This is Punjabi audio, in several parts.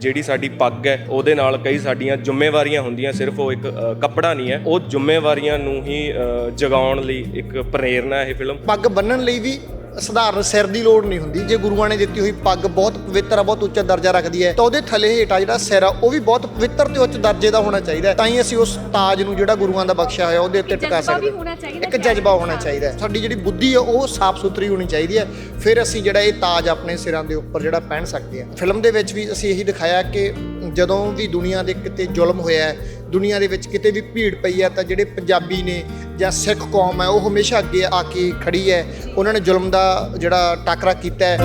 ਜਿਹੜੀ ਸਾਡੀ ਪੱਗ ਹੈ ਉਹਦੇ ਨਾਲ ਕਈ ਸਾਡੀਆਂ ਜ਼ਿੰਮੇਵਾਰੀਆਂ ਹੁੰਦੀਆਂ ਸਿਰਫ ਉਹ ਇੱਕ ਕੱਪੜਾ ਨਹੀਂ ਹੈ। ਉਹ ਜ਼ਿੰਮੇਵਾਰੀਆਂ ਨੂੰ ਹੀ ਅ, ਜਗਾਉਣ ਲਈ ਇੱਕ ਪ੍ਰੇਰਨਾ ਇਹ ਫਿਲਮ। ਪੱਗ ਬੰਨਣ ਲਈ ਵੀ ਸਧਾਰਨ ਸਿਰ ਦੀ ਲੋੜ ਨਹੀਂ ਹੁੰਦੀ। ਜੇ ਗੁਰੂਆਂ ਨੇ ਦਿੱਤੀ ਹੋਈ ਪੱਗ ਬਹੁਤ ਪਵਿੱਤਰ ਆ ਬਹੁਤ ਉੱਚਾ ਦਰਜਾ ਰੱਖਦੀ ਹੈ ਤਾਂ ਉਹਦੇ ਥੱਲੇ ਹੇਠਾਂ ਜਿਹੜਾ ਸਿਰ ਆ ਉਹ ਵੀ ਬਹੁਤ ਪਵਿੱਤਰ ਤੇ ਉੱਚ ਦਰਜੇ ਦਾ ਹੋਣਾ ਚਾਹੀਦਾ। ਤਾਂ ਹੀ ਅਸੀਂ ਉਸ ਤਾਜ ਨੂੰ ਜਿਹੜਾ ਗੁਰੂਆਂ ਦਾ ਬਖਸ਼ਿਆ ਹੋਇਆ ਉਹਦੇ ਉੱਤੇ ਟਿਕਾ ਸਕਦੇ ਇੱਕ ਜਜ਼ਬਾ ਹੋਣਾ ਚਾਹੀਦਾ। ਸਾਡੀ ਜਿਹੜੀ ਬੁੱਧੀ ਆ ਉਹ ਸਾਫ਼ ਸੁਥਰੀ ਹੋਣੀ ਚਾਹੀਦੀ ਹੈ। ਫਿਰ ਅਸੀਂ ਜਿਹੜਾ ਇਹ ਤਾਜ ਆਪਣੇ ਸਿਰਾਂ ਦੇ ਉੱਪਰ ਜਿਹੜਾ ਪਹਿਨ ਸਕਦੇ ਹਾਂ। ਫਿਲਮ ਦੇ ਵਿੱਚ ਵੀ ਅਸੀਂ ਇਹੀ ਦਿਖਾਇਆ ਕਿ ਜਦੋਂ ਵੀ ਦੁਨੀਆ ਦੇ ਕਿਤੇ ਜ਼ੁਲਮ ਹੋਇਆ ਹੈ, ਦੁਨੀਆ ਦੇ ਵਿੱਚ ਕਿਤੇ ਵੀ ਭੀੜ ਪਈ ਹੈ ਤਾਂ ਜਿਹੜੇ ਪੰਜਾਬੀ ਨੇ ਜਾਂ ਸਿੱਖ ਕੌਮ ਹੈ, ਉਹ ਹਮੇਸ਼ਾ ਅੱਗੇ ਆ ਕੇ ਖੜੀ ਹੈ। ਉਹਨਾਂ ਨੇ ਜ਼ੁਲਮ ਦਾ ਜਿਹੜਾ ਟਾਕਰਾ ਕੀਤਾ ਹੈ।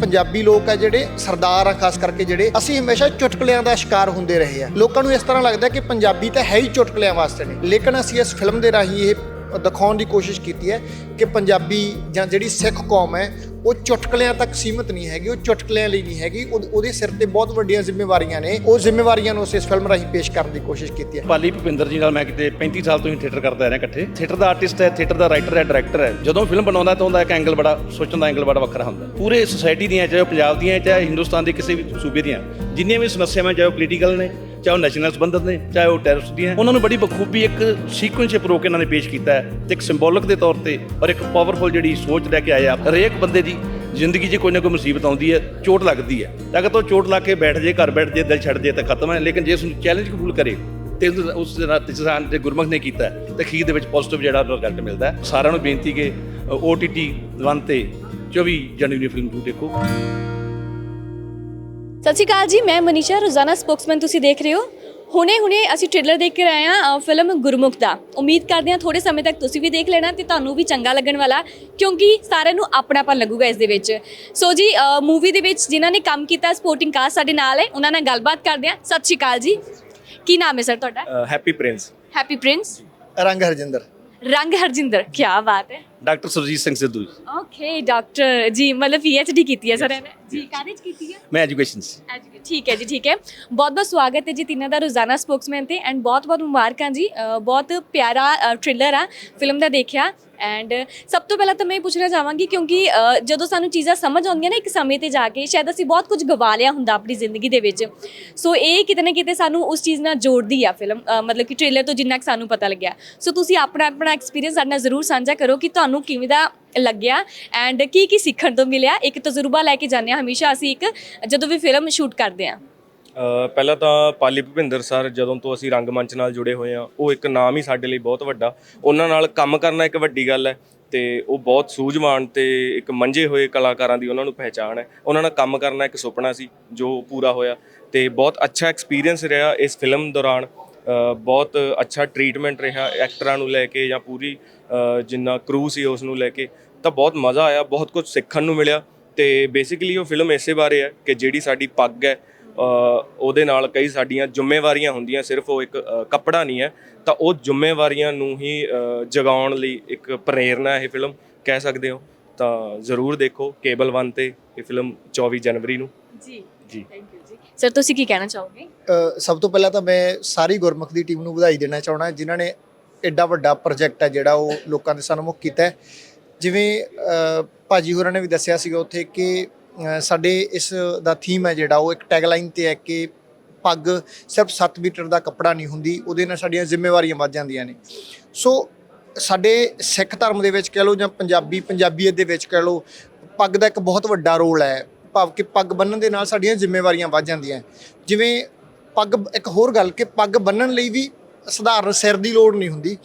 ਪੰਜਾਬੀ ਲੋਕ ਆ ਜਿਹੜੇ ਸਰਦਾਰ ਆ, ਖਾਸ ਕਰਕੇ ਜਿਹੜੇ, ਅਸੀਂ ਹਮੇਸ਼ਾ ਚੁਟਕਲਿਆਂ ਦਾ ਸ਼ਿਕਾਰ ਹੁੰਦੇ ਰਹੇ ਆ ਲੋਕਾਂ ਨੂੰ ਇਸ ਤਰ੍ਹਾਂ ਲੱਗਦਾ ਕਿ ਪੰਜਾਬੀ ਤਾਂ ਹੈ ਹੀ ਚੁਟਕਲਿਆਂ ਵਾਸਤੇ ਨੇ। ਲੇਕਿਨ ਅਸੀਂ ਇਸ ਫਿਲਮ ਦੇ ਰਾਹੀਂ ਇਹ ਦਿਖਾਉਣ ਦੀ ਕੋਸ਼ਿਸ਼ ਕੀਤੀ ਹੈ ਕਿ ਪੰਜਾਬੀ ਜਾਂ ਜਿਹੜੀ ਸਿੱਖ ਕੌਮ ਹੈ ਉਹ ਚੁਟਕਲਿਆਂ ਤੱਕ ਸੀਮਿਤ ਨਹੀਂ ਹੈਗੀ, ਉਹ ਚੁਟਕਲਿਆਂ ਲਈ ਨਹੀਂ ਹੈਗੀ। ਉਹ- ਉਹਦੇ ਸਿਰ ਤੇ ਬਹੁਤ ਵੱਡੀਆਂ ਜ਼ਿੰਮੇਵਾਰੀਆਂ ਨੇ। ਉਹ ਜ਼ਿੰਮੇਵਾਰੀਆਂ ਨੂੰ ਅਸੀਂ ਇਸ ਫਿਲਮ ਰਾਹੀਂ ਪੇਸ਼ ਕਰਨ ਦੀ ਕੋਸ਼ਿਸ਼ ਕੀਤੀ ਹੈ। ਪਾਲੀ ਭੁਪਿੰਦਰ ਜੀ ਨਾਲ ਮੈਂ ਕਿਤੇ 35 ਸਾਲ ਤੋਂ ਹੀ ਥੀਏਟਰ ਕਰਦਾ ਰਿਹਾ ਇਕੱਠੇ। ਥੀਏਟਰ ਦਾ ਆਰਟਿਸਟ ਹੈ, ਥੀਏਟਰ ਦਾ ਰਾਈਟਰ ਹੈ, ਡਾਇਰੈਕਟਰ ਹੈ। ਜਦੋਂ ਫਿਲਮ ਬਣਾਉਂਦਾ ਤਾਂ ਉਹਦਾ ਇੱਕ ਐਂਗਲ ਬੜਾ, ਸੋਚਣ ਦਾ ਐਂਗਲ ਬੜਾ ਵੱਖਰਾ ਹੁੰਦਾ ਪੂਰੇ ਸੋਸਾਇਟੀ ਦੀਆਂ, ਚਾਹੇ ਉਹ ਪੰਜਾਬ ਦੀਆਂ, ਚਾਹੇ ਹਿੰਦੁਸਤਾਨ ਦੇ ਕਿਸੇ ਵੀ ਸੂਬੇ ਦੀਆਂ, ਜਿੰਨੀਆਂ ਵੀ ਸਮੱਸਿਆਵਾਂ, ਚਾਹੇ ਉਹ ਪੋਲੀਟੀਕਲ ਨੇ ਚਾਹੇ ਉਹ ਨੈਸ਼ਨਲ ਸੰਬੰਧਤ ਨੇ ਚਾਹੇ ਉਹ ਟੈਰਰਿਸਟ ਦੀਆਂ ਉਹਨਾਂ ਨੂੰ ਬੜੀ ਬਖੂਬੀ ਇੱਕ ਸੀਕੁਐਂਸ ਰੋਕ ਇਹਨਾਂ ਨੇ ਪੇਸ਼ ਕੀਤਾ ਹੈ ਤੇ ਇੱਕ ਸਿੰਬੋਲਿਕ ਦੇ ਤੌਰ ਤੇ ਔਰ ਇੱਕ ਪਾਵਰਫੁਲ ਜਿਹੜੀ ਸੋਚ ਲੈ ਕੇ ਆਏ ਆ ਹਰੇਕ ਬੰਦੇ ਦੀ ਜ਼ਿੰਦਗੀ 'ਚ ਕੋਈ ਨਾ ਕੋਈ ਮੁਸੀਬਤ ਆਉਂਦੀ ਹੈ ਚੋਟ ਲੱਗਦੀ ਹੈ। ਅਗਰ ਤਾਂ ਉਹ ਚੋਟ ਲਾ ਕੇ ਬੈਠ ਜੇ ਘਰ ਬੈਠ ਜੇ ਦਿਲ ਛੱਡ ਜੇ ਤਾਂ ਖਤਮ ਹੈ ਲੇਕਿਨ ਜੇ ਉਸ ਨੂੰ ਚੈਲੰਜ ਕਬੂਲ ਕਰੇ ਤੇ ਉਸ- ਉਸ ਦੇ ਨਾਲ ਤਿਸਾਨ ਤੇ ਗੁਰਮੁਖ ਨੇ ਕੀਤਾ ਹੈ, ਤੇ ਅਖੀਰ ਦੇ ਵਿੱਚ ਪੋਜ਼ਿਟਿਵ ਜਿਹੜਾ ਰਿਜ਼ਲਟ ਮਿਲਦਾ ਸਾਰਿਆਂ ਨੂੰ ਬੇਨਤੀ ਕਿ OTT ਵਨ ਤੇ 24 ਜਨਵਰੀ ਫਿਲਮ ਨੂੰ ਦੇਖੋ। ਸਤਿ ਸ਼੍ਰੀ ਅਕਾਲ ਜੀ ਮੈਂ ਮਨੀਸ਼ਾ ਰੋਜ਼ਾਨਾ ਸਪੋਕਸਮੈਨ ਤੁਸੀਂ ਦੇਖ ਰਹੇ ਹੋ। ਹੁਣੇ ਹੁਣੇ ਅਸੀਂ ਟ੍ਰੇਲਰ ਦੇਖ ਕੇ ਆਏ ਹਾਂ ਫਿਲਮ ਗੁਰਮੁਖ ਦਾ। ਉਮੀਦ ਕਰਦੇ ਹਾਂ ਥੋੜੇ ਸਮੇਂ ਤੱਕ ਤੁਸੀਂ ਵੀ ਦੇਖ ਲੈਣਾ ਤੇ ਤੁਹਾਨੂੰ ਵੀ ਚੰਗਾ ਲੱਗਣ ਵਾਲਾ ਕਿਉਂਕਿ ਸਾਰਿਆਂ ਨੂੰ ਆਪਣਾਪਨ ਲੱਗੂਗਾ ਇਸ ਦੇ ਵਿੱਚ। ਸੋ ਜੀ ਮੂਵੀ ਦੇ ਵਿੱਚ ਜਿਨ੍ਹਾਂ ਨੇ ਕੰਮ ਕੀਤਾ ਸਪੋਰਟਿੰਗ ਕਾਸਟ ਸਾਡੇ ਨਾਲ ਹੈ ਉਹਨਾਂ ਨਾਲ ਗੱਲਬਾਤ ਕਰਦੇ ਹਾਂ। ਸਤਿ ਸ਼੍ਰੀ ਅਕਾਲ ਜੀ। ਕੀ ਨਾਮ ਹੈ ਸਰ ਤੁਹਾਡਾ? ਹੈਪੀ ਪ੍ਰਿੰਸ ਹੈਪੀ ਪ੍ਰਿੰਸ ਰੰਗ ਹਰਜਿੰਦਰ। ਰੰਗ ਹਰਜਿੰਦਰ ਕੀ ਬਾਤ ਹੈ doctor Surjit Singh Sidhu ji okay doctor ਜੀ ਮਤਲਬ ਪੀਐਚਡੀ ਕੀਤੀ ਹੈ ਸਰ ਇਹਨੇ ਜੀ ਕਾਹਦੇ ਚ ਕੀਤੀ ਹੈ ਮੈਂ ਐਜੂਕੇਸ਼ਨ Educate, ਠੀਕ ਹੈ ਜੀ ਠੀਕ ਹੈ ਬਹੁਤ ਬਹੁਤ ਸਵਾਗਤ ਹੈ ਜੀ ਤਿੰਨਾਂ ਦਾ ਰੋਜ਼ਾਨਾ ਸਪੋਕਸਮੈਨ ਤੇ ਐਂਡ ਬਹੁਤ ਬਹੁਤ ਮੁਬਾਰਕਾਂ ਜੀ ਬਹੁਤ ਪਿਆਰਾ ਟ੍ਰਿਲਰ ਆ ਫਿਲਮ ਦਾ ਦੇਖਿਆ ਐਂਡ uh, ਸਭ ਤੋਂ ਪਹਿਲਾਂ ਤਾਂ ਮੈਂ ਇਹ ਪੁੱਛਣਾ ਚਾਹਾਂਗੀ ਕਿਉਂਕਿ ਅ, ਜਦੋਂ ਸਾਨੂੰ ਚੀਜ਼ਾਂ ਸਮਝ ਆਉਂਦੀਆਂ ਨਾ ਇੱਕ ਸਮੇਂ ਤੇ ਜਾ ਕੇ ਸ਼ਾਇਦ ਅਸੀਂ ਬਹੁਤ ਕੁਝ ਗਵਾ ਲਿਆ ਹੁੰਦਾ ਆਪਣੀ ਜ਼ਿੰਦਗੀ ਦੇ ਵਿੱਚ। ਸੋ ਇਹ ਕਿਤੇ ਨਾ ਕਿਤੇ ਸਾਨੂੰ ਉਸ ਚੀਜ਼ ਨਾਲ ਜੋੜਦੀ ਆ ਫਿਲਮ ਮਤਲਬ ਕਿ ਟ੍ਰੇਲਰ ਤੋਂ ਜਿੰਨਾ ਕੁ ਸਾਨੂੰ ਪਤਾ ਲੱਗਿਆ। ਸੋ ਤੁਸੀਂ ਆਪਣਾ ਆਪਣਾ ਐਕਸਪੀਰੀਅੰਸ ਸਾਡੇ ਨਾਲ ਜ਼ਰੂਰ ਸਾਂਝਾ ਕਰੋ ਕਿ ਤੁਹਾਨੂੰ ਕਿਵੇਂ ਦਾ ਲੱਗਿਆ ਐਂਡ ਕੀ ਕੀ ਸਿੱਖਣ ਤੋਂ ਮਿਲਿਆ। ਇੱਕ ਤਜਰਬਾ ਲੈ ਕੇ ਜਾਂਦੇ ਹਾਂ। ਹਮੇਸ਼ਾ ਅਸੀਂ ਇੱਕ ਜਦੋਂ ਵੀ ਫਿਲਮ ਸ਼ੂਟ ਕਰਦੇ ਹਾਂ। ਪਹਿਲਾਂ ਤਾਂ ਪਾਲੀ ਭੁਪਿੰਦਰ ਸਰ ਜਦੋਂ ਤੋਂ ਅਸੀਂ ਰੰਗਮੰਚ ਨਾਲ ਜੁੜੇ ਹੋਏ ਆ ਉਹ ਇੱਕ ਨਾਮ ਹੀ ਸਾਡੇ ਲਈ ਬਹੁਤ ਵੱਡਾ। ਉਹਨਾਂ ਨਾਲ ਕੰਮ ਕਰਨਾ ਇੱਕ ਵੱਡੀ ਗੱਲ ਹੈ ਤੇ ਉਹ ਬਹੁਤ ਸੂਝਵਾਨ ਤੇ ਇੱਕ ਮੰਝੇ ਹੋਏ ਕਲਾਕਾਰਾਂ ਦੀ ਉਹਨਾਂ ਨੂੰ ਪਹਿਚਾਣ ਹੈ। ਉਹਨਾਂ ਨਾਲ ਕੰਮ ਕਰਨਾ ਇੱਕ ਸੁਪਨਾ ਸੀ ਜੋ ਪੂਰਾ ਹੋਇਆ ਤੇ ਬਹੁਤ ਅੱਛਾ ਐਕਸਪੀਰੀਅੰਸ ਰਿਹਾ ਇਸ ਫਿਲਮ ਦੌਰਾਨ। ਬਹੁਤ ਅੱਛਾ ਟ੍ਰੀਟਮੈਂਟ ਰਿਹਾ ਐਕਟਰਾਂ ਨੂੰ ਲੈ ਕੇ ਜਾਂ ਪੂਰੀ ਜਿੰਨਾ ਕਰੂ ਸੀ ਉਸ ਨੂੰ ਲੈ ਕੇ, ਤਾਂ ਬਹੁਤ ਮਜ਼ਾ ਆਇਆ, ਬਹੁਤ ਕੁਝ ਸਿੱਖਣ ਨੂੰ ਮਿਲਿਆ ਤੇ ਬੇਸਿਕਲੀ ਉਹ ਫਿਲਮ ਇਸੇ ਬਾਰੇ ਹੈ ਕਿ ਜਿਹੜੀ ਸਾਡੀ ਪੱਗ ਹੈ ਉਹਦੇ ਨਾਲ ਕਈ ਸਾਡੀਆਂ ਜ਼ਿੰਮੇਵਾਰੀਆਂ ਹੁੰਦੀਆਂ ਸਿਰਫ ਉਹ ਇੱਕ ਕੱਪੜਾ ਨਹੀਂ ਹੈ ਤਾਂ ਉਹ ਜ਼ਿੰਮੇਵਾਰੀਆਂ ਨੂੰ ਹੀ ਜਗਾਉਣ ਲਈ ਇੱਕ ਪ੍ਰੇਰਨਾ ਹੈ ਇਹ ਫਿਲਮ ਕਹਿ ਸਕਦੇ ਹੋ। ਤਾਂ ਜ਼ਰੂਰ ਦੇਖੋ ਕੇਬਲ 1 ਤੇ ਇਹ ਫਿਲਮ 24 ਜਨਵਰੀ ਨੂੰ। ਜੀ ਜੀ। ਥੈਂਕ ਯੂ ਜੀ। ਸਰ ਤੁਸੀਂ ਕੀ ਕਹਿਣਾ ਚਾਹੋਗੇ? ਸਭ ਤੋਂ ਪਹਿਲਾਂ ਤਾਂ ਮੈਂ ਸਾਰੀ ਗੁਰਮੁਖ ਦੀ ਟੀਮ ਨੂੰ ਵਧਾਈ ਦੇਣਾ ਚਾਹਣਾ ਜਿਨ੍ਹਾਂ ਨੇ ਐਡਾ ਵੱਡਾ ਪ੍ਰੋਜੈਕਟ ਹੈ ਜਿਹੜਾ ਉਹ ਲੋਕਾਂ ਦੇ ਸਨਮੁਖ ਕੀਤਾ ਜਿਵੇਂ ਭਾਜੀ ਹੋਰਾਂ ਨੇ ਵੀ ਦੱਸਿਆ ਸੀਗਾ ਉੱਥੇ ਕਿ ਸਾਡੇ ਇਸ ਦਾ ਥੀਮ ਹੈ ਜਿਹੜਾ, ਉਹ ਇੱਕ ਟੈਗਲਾਈਨ ਤੇ ਹੈ ਕਿ ਪੱਗ ਸਿਰਫ 7 ਮੀਟਰ ਦਾ ਕੱਪੜਾ ਨਹੀਂ ਹੁੰਦੀ, ਉਹਦੇ ਨਾਲ ਸਾਡੀਆਂ ਜ਼ਿੰਮੇਵਾਰੀਆਂ ਵੱਧ ਜਾਂਦੀਆਂ ਨੇ। ਸੋ ਸਾਡੇ ਸਿੱਖ ਧਰਮ ਦੇ ਵਿੱਚ ਕਹਿ ਲਓ ਜਾਂ ਪੰਜਾਬੀ, ਪੰਜਾਬੀਅਤ ਦੇ ਵਿੱਚ ਕਹਿ ਲਓ, ਪੱਗ ਦਾ ਇੱਕ ਬਹੁਤ ਵੱਡਾ ਰੋਲ ਹੈ। ਭਾਵ ਕਿ ਪੱਗ ਬੰਨਣ ਦੇ ਨਾਲ ਸਾਡੀਆਂ ਜ਼ਿੰਮੇਵਾਰੀਆਂ ਵੱਧ ਜਾਂਦੀਆਂ ਜਿਵੇਂ ਪੱਗ, ਇੱਕ ਹੋਰ ਗੱਲ ਕਿ ਪੱਗ ਬੰਨਣ ਲਈ ਵੀ ਸਧਾਰਨ ਸਿਰ ਦੀ ਲੋੜ ਨਹੀਂ ਹੁੰਦੀ।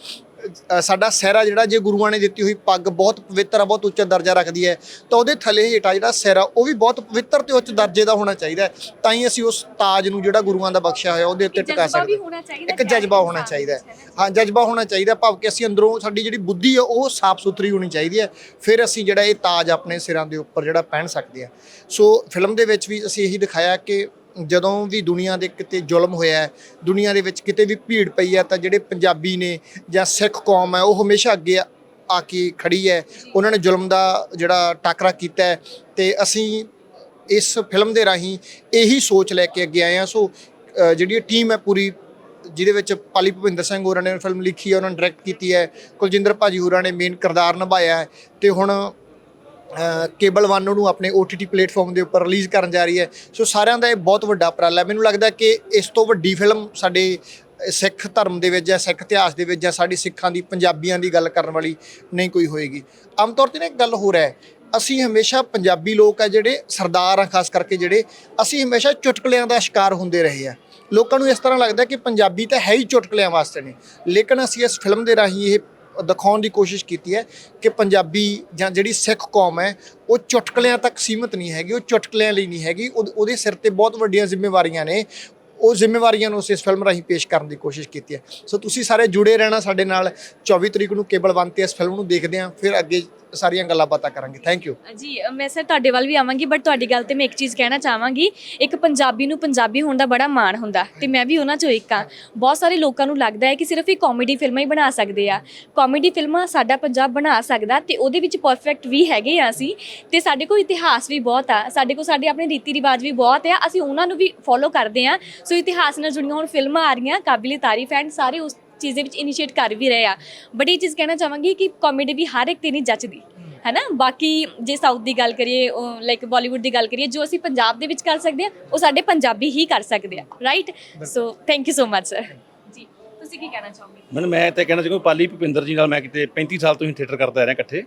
ਸਾਡਾ ਆ ਜਿਹੜਾ ਜੇ ਗੁਰੂਆਂ ਨੇ ਦਿੱਤੀ ਹੋਈ ਪੱਗ ਬਹੁਤ ਪਵਿੱਤਰ ਆ ਬਹੁਤ ਉੱਚਾ ਦਰਜਾ ਰੱਖਦੀ ਹੈ ਤਾਂ ਉਹਦੇ ਥੱਲੇ ਹੇਠਾਂ ਜਿਹੜਾ ਸਿਰ ਆ ਉਹ ਵੀ ਬਹੁਤ ਪਵਿੱਤਰ ਤੇ ਉੱਚ ਦਰਜੇ ਦਾ ਹੋਣਾ ਚਾਹੀਦਾ ਹੈ। ਤਾਂ ਹੀ ਅਸੀਂ ਉਸ ਤਾਜ ਨੂੰ ਜਿਹੜਾ ਗੁਰੂਆਂ ਦਾ ਬਖਸ਼ਿਆ ਹੋਇਆ ਉਹਦੇ ਉੱਤੇ ਟਿਕਾ ਸਕਦੇ ਚਾਹੀਦਾ ਇੱਕ ਜਜ਼ਬਾ ਹੋਣਾ ਚਾਹੀਦਾ ਹੈ। ਹਾਂ ਜਜ਼ਬਾ ਹੋਣਾ ਚਾਹੀਦਾ ਭਾਵ ਕਿ ਅਸੀਂ ਅੰਦਰੋਂ ਸਾਡੀ ਜਿਹੜੀ ਬੁੱਧੀ ਹੈ ਉਹ ਸਾਫ਼ ਸੁਥਰੀ ਹੋਣੀ ਚਾਹੀਦੀ ਹੈ ਫਿਰ ਅਸੀਂ ਜਿਹੜਾ ਇਹ ਤਾਜ ਆਪਣੇ ਸਿਰਾਂ ਦੇ ਉੱਪਰ ਜਿਹੜਾ ਪਹਿਨ ਸਕਦੇ ਆ ਸੋ ਫਿਲਮ ਦੇ ਵਿੱਚ ਵੀ ਅਸੀਂ ਇਹੀ ਦਿਖਾਇਆ ਕਿ ਜਦੋਂ ਵੀ ਦੁਨੀਆ ਦੇ ਕਿਤੇ ਜ਼ੁਲਮ ਹੋਇਆ ਹੈ ਦੁਨੀਆ ਦੇ ਵਿੱਚ ਕਿਤੇ ਵੀ ਭੀੜ ਪਈ ਹੈ ਤਾਂ ਜਿਹੜੇ ਪੰਜਾਬੀ ਨੇ ਜਾਂ ਸਿੱਖ ਕੌਮ ਹੈ ਉਹ ਹਮੇਸ਼ਾ ਅੱਗੇ ਆ- ਕੇ ਖੜੀ ਹੈ। ਉਹਨਾਂ ਨੇ ਜ਼ੁਲਮ ਦਾ ਜਿਹੜਾ ਟਾਕਰਾ ਕੀਤਾ ਹੈ ਤੇ ਅਸੀਂ ਇਸ ਫਿਲਮ ਦੇ ਰਾਹੀਂ ਇਹੀ ਸੋਚ ਲੈ ਕੇ ਅੱਗੇ ਆਏ ਹਾਂ। ਸੋ ਅ, ਜਿਹੜੀ ਟੀਮ ਹੈ ਪੂਰੀ ਜਿਹਦੇ ਵਿੱਚ ਪਾਲੀ ਭੁਪਿੰਦਰ ਸਿੰਘ ਹੋਰਾਂ ਨੇ ਫਿਲਮ ਲਿਖੀ ਹੈ ਉਹਨਾਂ ਨੇ ਡਾਇਰੈਕਟ ਕੀਤੀ ਹੈ। ਕੁਲਜਿੰਦਰ ਭਾਜੀ ਹੋਰਾਂ ਨੇ ਮੇਨ ਕਿਰਦਾਰ ਨਿਭਾਇਆ ਹੈ ਤੇ ਹੁਣ ਕੇਬਲ 1 ਨੂੰ ਆਪਣੇ OTT ਪਲੇਟਫਾਰਮ ਦੇ ਉੱਪਰ ਰਿਲੀਜ਼ ਕਰਨ ਜਾ ਰਹੀ ਹੈ। ਸੋ ਸਾਰਿਆਂ ਦਾ ਇਹ ਬਹੁਤ ਵੱਡਾ ਉਪਰਾਲਾ ਹੈ। ਮੈਨੂੰ ਲੱਗਦਾ ਕਿ ਇਸ ਤੋਂ ਵੱਡੀ ਫਿਲਮ ਸਾਡੇ ਸਿੱਖ ਧਰਮ ਦੇ ਵਿੱਚ ਜਾਂ ਸਿੱਖ ਇਤਿਹਾਸ ਦੇ ਵਿੱਚ ਜਾਂ ਸਾਡੀ ਸਿੱਖਾਂ ਦੀ, ਪੰਜਾਬੀਆਂ ਦੀ ਗੱਲ ਕਰਨ ਵਾਲੀ ਨਹੀਂ ਕੋਈ ਹੋਏਗੀ। ਆਮ ਤੌਰ ਤੇ ਨਾ ਇੱਕ ਗੱਲ ਹੋਰ ਹੈ, ਅਸੀਂ ਹਮੇਸ਼ਾ ਪੰਜਾਬੀ ਲੋਕ ਆ ਜਿਹੜੇ ਸਰਦਾਰ ਆ, ਖਾਸ ਕਰਕੇ ਜਿਹੜੇ, ਅਸੀਂ ਹਮੇਸ਼ਾ ਚੁਟਕਲਿਆਂ ਦਾ ਸ਼ਿਕਾਰ ਹੁੰਦੇ ਰਹੇ ਆ। ਲੋਕਾਂ ਨੂੰ ਇਸ ਤਰ੍ਹਾਂ ਲੱਗਦਾ ਕਿ ਪੰਜਾਬੀ ਤਾਂ ਹੈ ਹੀ ਚੁਟਕਲਿਆਂ ਵਾਸਤੇ ਨੇ, ਲੇਕਿਨ ਅਸੀਂ ਇਸ ਫਿਲਮ ਦੇ ਰਾਹੀਂ ਇਹ ਦਿਖਾਉਣ ਦੀ ਕੋਸ਼ਿਸ਼ ਕੀਤੀ ਹੈ ਕਿ ਪੰਜਾਬੀ ਜਾਂ ਜਿਹੜੀ ਸਿੱਖ ਕੌਮ ਹੈ, ਉਹ ਚੁਟਕਲਿਆਂ ਤੱਕ ਸੀਮਿਤ ਨਹੀਂ ਹੈਗੀ, ਉਹ ਚੁਟਕਲਿਆਂ ਲਈ ਨਹੀਂ ਹੈਗੀ। ਉਹਦੇ- ਸਿਰ ਤੇ ਬਹੁਤ ਵੱਡੀਆਂ ਜ਼ਿੰਮੇਵਾਰੀਆਂ ਨੇ। ਉਹ ਜ਼ਿੰਮੇਵਾਰੀਆਂ ਨੂੰ ਅਸੀਂ ਇਸ ਫਿਲਮ ਰਾਹੀਂ ਪੇਸ਼ ਕਰਨ ਦੀ ਕੋਸ਼ਿਸ਼ ਕੀਤੀ ਹੈ। ਸੋ ਤੁਸੀਂ ਸਾਰੇ ਜੁੜੇ ਰਹਿਣਾ ਸਾਡੇ ਨਾਲ 24 ਤਰੀਕ ਨੂੰ ਕੇਬਲ 1 ਤੇ ਇਸ ਫਿਲਮ ਨੂੰ ਦੇਖਦੇ ਹਾਂ, ਫਿਰ ਅੱਗੇ ਸਾਰੀਆਂ ਗੱਲਾਂ ਬਾਤਾਂ ਕਰਾਂਗੇ। ਥੈਂਕ ਯੂ ਜੀ, ਮੈਂ ਸਰ ਤੁਹਾਡੇ ਵੱਲ ਵੀ ਆਵਾਂਗੀ ਬਟ ਤੁਹਾਡੀ ਗੱਲ ਤੇ ਮੈਂ ਇੱਕ ਚੀਜ਼ ਕਹਿਣਾ ਚਾਹਾਂਗੀ। ਇੱਕ ਪੰਜਾਬੀ ਨੂੰ ਪੰਜਾਬੀ ਹੋਣ ਦਾ ਬੜਾ ਮਾਣ ਹੁੰਦਾ, ਤੇ ਮੈਂ ਵੀ ਉਹਨਾਂ ਚੋਂ ਇੱਕ ਹਾਂ। ਬਹੁਤ ਸਾਰੇ ਲੋਕਾਂ ਨੂੰ ਲੱਗਦਾ ਹੈ ਕਿ ਸਿਰਫ ਇਹ ਕਾਮੇਡੀ ਫਿਲਮਾਂ ਹੀ ਬਣਾ ਸਕਦੇ ਆ। ਕਾਮੇਡੀ ਫਿਲਮਾਂ ਸਾਡਾ ਪੰਜਾਬ ਬਣਾ ਸਕਦਾ, ਤੇ ਉਹਦੇ ਵਿੱਚ ਪਰਫੈਕਟ ਵੀ ਹੈਗੇ ਆ ਅਸੀਂ, ਤੇ ਸਾਡੇ ਕੋਲ ਇਤਿਹਾਸ ਵੀ ਬਹੁਤ ਆ। ਸਾਡੇ ਕੋਲ ਸਾਡੇ ਆਪਣੇ ਰੀਤੀ ਰਿਵਾਜ ਵੀ ਬਹੁਤ ਆ। ਅਸੀਂ ਉਹਨਾਂ ਨੂੰ ਵੀ ਫੋਲੋ ਕਰਦੇ ਆ। ਸੋ ਇਤਿਹਾਸ ਨਾਲ ਜੁੜੀਆਂ ਹੁਣ ਫਿਲਮਾਂ ਆ ਰਹੀਆਂ, ਕਾਬਿਲੇ ਤਾਰੀਫ ਐਂਡ ਸਾਰੇ ਉਸ ਚੀਜ਼ ਦੇ ਵਿੱਚ ਇਨੀਸ਼ੀਏਟ ਕਰ ਵੀ ਰਹੇ ਆ। ਬਟ ਇਹ ਚੀਜ਼ ਕਹਿਣਾ ਚਾਹਾਂਗੀ ਕਿ ਕਾਮੇਡੀ ਵੀ ਹਰ ਇੱਕ ਤੇ ਨਹੀਂ ਜੱਚਦੀ ਹੈ ਨਾ ਬਾਕੀ ਜੇ ਸਾਊਥ ਦੀ ਗੱਲ ਕਰੀਏ ਲਾਈਕ ਬਾਲੀਵੁੱਡ ਦੀ ਗੱਲ ਕਰੀਏ ਜੋ ਅਸੀਂ ਪੰਜਾਬ ਦੇ ਵਿੱਚ ਕਰ ਸਕਦੇ ਆ ਉਹ ਸਾਡੇ ਪੰਜਾਬੀ ਹੀ ਕਰ ਸਕਦੇ ਆ right so thank you so much sir ji ਤੁਸੀਂ ਕੀ ਕਹਿਣਾ ਚਾਹੋਗੇ? ਮੈਨੂੰ ਮੈਂ ਤਾਂ ਕਹਿਣਾ ਚਾਹੁੰਦਾ ਪਾਲੀ ਭੁਪਿੰਦਰ ਜੀ ਨਾਲ ਮੈਂ ਕਿਤੇ 35 ਸਾਲ ਤੋਂ ਹੀ ਥੀਏਟਰ ਕਰਦਾ ਰਿਹਾ ਇਕੱਠੇ।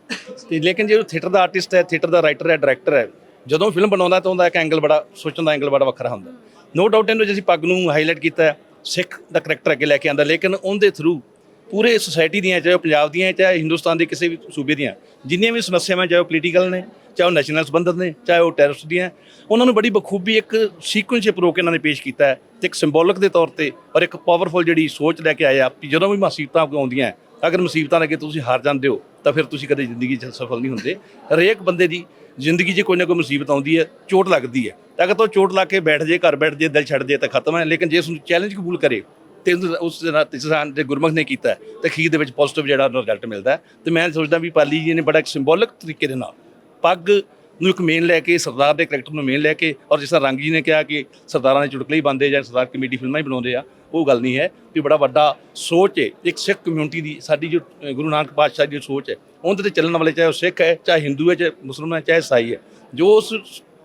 ਤੇ ਲੇਕਿਨ ਜੇ ਉਹ ਥੀਏਟਰ ਦਾ ਆਰਟਿਸਟ ਹੈ ਥੀਏਟਰ ਦਾ ਰਾਈਟਰ ਹੈ ਡਾਇਰੈਕਟਰ ਹੈ ਜਦੋਂ ਫਿਲਮ ਬਣਾਉਂਦਾ ਤਾਂ ਉਹਦਾ ਇੱਕ ਐਂਗਲ ਬੜਾ ਸੋਚਣ ਦਾ ਐਂਗਲ ਬੜਾ ਵੱਖਰਾ ਹੁੰਦਾ। ਨੋ ਡਾਊਟ ਇਹਨੂੰ ਜੇ ਅਸੀਂ ਪੱਗ ਨੂੰ ਹਾਈਲਾਈਟ ਕੀਤਾ ਹੈ, ਸਿੱਖ ਦਾ ਕਰੈਕਟਰ ਅੱਗੇ ਲੈ ਕੇ ਆਂਦਾ, ਲੇਕਿਨ ਉਹਦੇ ਥਰੂ ਪੂਰੇ ਸੋਸਾਇਟੀ ਦੀਆਂ, ਚਾਹੇ ਉਹ ਪੰਜਾਬ ਦੀਆਂ, ਚਾਹੇ ਹਿੰਦੁਸਤਾਨ ਦੇ ਕਿਸੇ ਵੀ ਸੂਬੇ ਦੀਆਂ, ਜਿੰਨੀਆਂ ਵੀ ਸਮੱਸਿਆਵਾਂ, ਚਾਹੇ ਉਹ ਪੋਲੀਟੀਕਲ ਨੇ, ਚਾਹੇ ਉਹ ਨੈਸ਼ਨਲ ਸੰਬੰਧਤ ਨੇ, ਚਾਹੇ ਉਹ ਟੈਰਰਿਸਟ ਦੀਆਂ, ਉਹਨਾਂ ਨੂੰ ਬੜੀ ਬਖੂਬੀ ਇੱਕ ਸੀਕੁਐਂਸ ਰੋ ਕੇ ਇਹਨਾਂ ਨੇ ਪੇਸ਼ ਕੀਤਾ ਹੈ ਤੇ ਇੱਕ ਸਿੰਬੋਲਿਕ ਦੇ ਤੌਰ ਤੇ ਔਰ ਇੱਕ ਪਾਵਰਫੁਲ ਜਿਹੜੀ ਸੋਚ ਲੈ ਕੇ ਆਇਆ ਆ ਕਿ ਜਦੋਂ ਵੀ ਮੁਸੀਬਤਾਂ ਆਉਂਦੀਆਂ ਅਗਰ ਮੁਸੀਬਤਾਂ ਲੱਗੇ ਤੁਸੀਂ ਹਾਰ ਜਾਂਦੇ ਹੋ, ਤਾਂ ਫਿਰ ਤੁਸੀਂ ਕਦੇ ਜ਼ਿੰਦਗੀ 'ਚ ਸਫਲ ਨਹੀਂ ਹੁੰਦੇ। ਹਰੇਕ ਬੰਦੇ ਦੀ ਜ਼ਿੰਦਗੀ 'ਚ ਕੋਈ ਨਾ ਕੋਈ ਮੁਸੀਬਤ ਆਉਂਦੀ ਹੈ ਚੋਟ ਲੱਗਦੀ ਹੈ ਤਾਂ ਅਗਰ ਤੋਂ ਚੋਟ ਲਾ ਕੇ ਬੈਠ ਜੇ ਘਰ ਬੈਠ ਜੇ ਦਿਲ ਛੱਡ ਜੇ ਤਾਂ ਖਤਮ ਹੈ ਲੇਕਿਨ ਜੇ ਉਸ ਨੂੰ ਚੈਲੰਜ ਕਬੂਲ ਕਰੇ ਤੇ ਉਸ- ਇਨਸਾਨ ਦੇ ਗੁਰਮੁਖ ਨੇ ਕੀਤਾ ਹੈ, ਤੇ ਅਖੀਰ ਦੇ ਵਿੱਚ ਪੋਜ਼ਿਟਿਵ ਜਿਹੜਾ ਰਿਜ਼ਲਟ ਮਿਲਦਾ ਹੈ। ਤੇ ਮੈਂ ਸੋਚਦਾ ਵੀ ਪਾਲੀ ਜੀ ਨੇ ਬੜਾ ਇੱਕ ਸਿੰਬੋਲਿਕ ਤਰੀਕੇ ਦੇ ਨਾਲ ਪੱਗ ਨੂੰ ਇੱਕ ਮੇਨ ਲੈ ਕੇ ਸਰਦਾਰ ਦੇ ਕਰੈਕਟਰ ਨੂੰ ਮੇਨ ਲੈ ਕੇ ਔਰ ਜਿਸ ਤਰ੍ਹਾਂ ਰੰਗ ਜੀ ਨੇ ਕਿਹਾ ਕਿ ਸਰਦਾਰਾਂ ਦੇ ਚੁਟਕਲੇ ਹੀ ਬੰਦੇ ਜਾਂ ਸਰਦਾਰ ਕਮੇਡੀ ਫਿਲਮਾਂ ਹੀ ਬਣਾਉਂਦੇ ਆ ਉਹ ਗੱਲ ਨਹੀਂ ਹੈ ਵੀ ਬੜਾ ਵੱਡਾ ਸੋਚ ਹੈ, ਇੱਕ ਸਿੱਖ ਕਮਿਊਨਿਟੀ ਦੀ ਸਾਡੀ ਜੋ ਗੁਰੂ ਨਾਨਕ ਪਾਤਸ਼ਾਹ ਦੀ ਜੋ ਸੋਚ ਹੈ, ਉਹਦੇ ਤੇ ਚੱਲਣ ਵਾਲੇ ਚਾਹੇ ਉਹ ਸਿੱਖ ਹੈ, ਚਾਹੇ ਹਿੰਦੂ ਹੈ, ਚਾਹੇ ਮੁਸਲਮਾਨ ਹੈ, ਚਾਹੇ ਈਸਾਈ ਹੈ, ਜੋ ਉਸ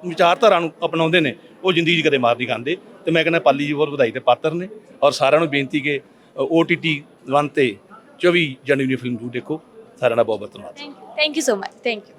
ਵਿਚਾਰਧਾਰਾ ਨੂੰ ਅਪਣਾਉਂਦੇ ਨੇ, ਉਹ ਜ਼ਿੰਦਗੀ 'ਚ ਕਦੇ ਮਾਰ ਨਹੀਂ ਖਾਂਦੇ। ਤੇ ਮੈਂ ਕਹਿੰਦਾ ਪਾਲੀ ਜੀ ਬਹੁਤ ਵਧਾਈ ਤੇ ਪਾਤਰ ਨੇ ਔਰ ਸਾਰਿਆਂ ਨੂੰ ਬੇਨਤੀ ਕਿ OTT 1 ਤੇ 24 ਜਨਵਰੀ ਨੂੰ ਫਿਲਮ ਜ਼ਰੂਰ ਦੇਖੋ। ਸਾਰਿਆਂ ਦਾ ਬਹੁਤ ਬਹੁਤ ਧੰਨਵਾਦ। Thank you thank you so much thank you